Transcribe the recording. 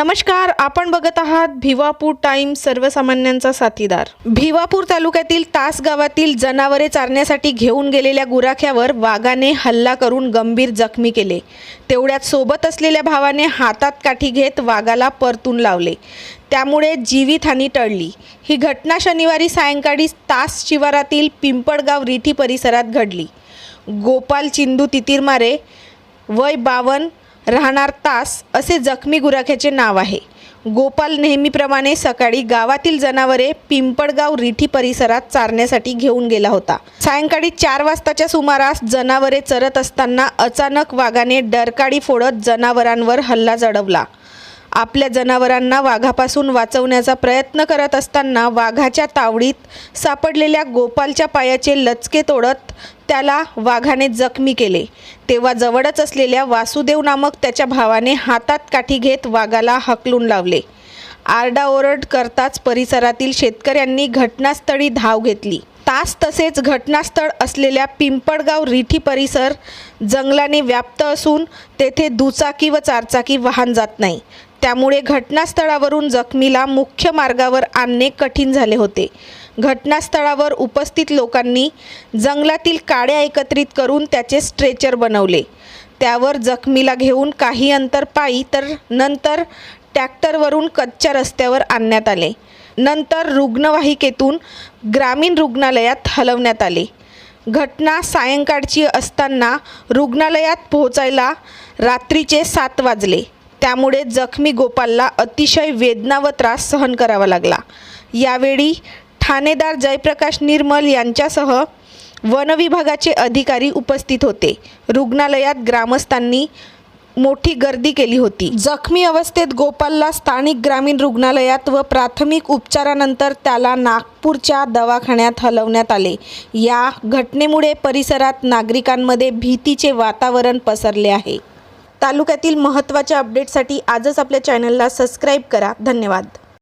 नमस्कार आपण बघत आहात भिवापूर टाइम सर्वसामान्यांचा साथीदार. भिवापूर तालुक्यातील तास गावातील जनावरे चारण्यासाठी घेऊन गेलेल्या गुराख्यावर वाघाने हल्ला करून गंभीर जखमी केले. तेवढ्यात सोबत असलेल्या भावाने हातात काठी घेत वाघाला परतून लावले. त्यामुळे जीवितहानी टळली. ही घटना शनिवारी सायंकाळी तास शिवारातील पिंपळगाव रिठी परिसरात घडली. गोपाल चिंदू तितीरमारे वय बावन राहणार तास असे जखमी गुराख्याचे नाव आहे. गोपाल नेहमीप्रमाणे सकाळी गावातील जनावरे पिंपळगाव रिठी परिसरात चारण्यासाठी घेऊन गेला होता. सायंकाळी चार वाजताच्या सुमारास जनावरे चरत असताना अचानक वाघाने डरकाळी फोडत जनावरांवर हल्ला चढवला. आपल्या जनावरांना वाघापासून वाचवण्याचा प्रयत्न करत असताना वाघाच्या तावडीत सापडलेल्या गोपालच्या पायाचे लचके तोडत त्याला वाघाने जखमी केले. तेव्हा जवळच असलेल्या वासुदेव नामक त्याच्या भावाने हातात काठी घेत वाघाला हकलून लावले. आरडाओरड करताच परिसरातील शेतकऱ्यांनी घटनास्थळी धाव घेतली. तास तसेच घटनास्थळ असलेल्या पिंपळगाव रिठी परिसर जंगलाने व्याप्त असून तेथे दुचाकी व चारचाकी वाहन जात नाही. त्यामुळे घटनास्थळावरून जखमीला मुख्य मार्गावर आणणे कठीण झाले होते. घटनास्थळावर उपस्थित लोकांनी जंगलातील काड्या एकत्रित करून त्याचे स्ट्रेचर बनवले. त्यावर जखमीला घेऊन काही अंतर पायी तर नंतर ट्रॅक्टरवरून कच्च्या रस्त्यावर आणण्यात आले. नंतर रुग्णवाहिकेतून ग्रामीण रुग्णालयात हलवण्यात आले. घटना सायंकाळची असताना रुग्णालयात पोहोचायला रात्रीचे सात वाजले. त्यामुळे जखमी गोपालला अतिशय वेदना व त्रास सहन करावा लागला. यावेळी ठाणेदार जयप्रकाश निर्मल यांच्यासह वनविभागाचे अधिकारी उपस्थित होते. रुग्णालयात ग्रामस्थांनी मोठी गर्दी केली होती. जखमी अवस्थेत गोपालला स्थानिक ग्रामीण रुग्णालयात व प्राथमिक उपचारानंतर त्याला नागपूरच्या दवाखान्यात हलवण्यात आले. या घटनेमुळे परिसरात नागरिकांमध्ये भीतीचे वातावरण पसरले आहे. तालुक्यातील महत्त्वाच्या अपडेटसाठी आजच आपल्या चॅनलला सबस्क्राईब करा. धन्यवाद.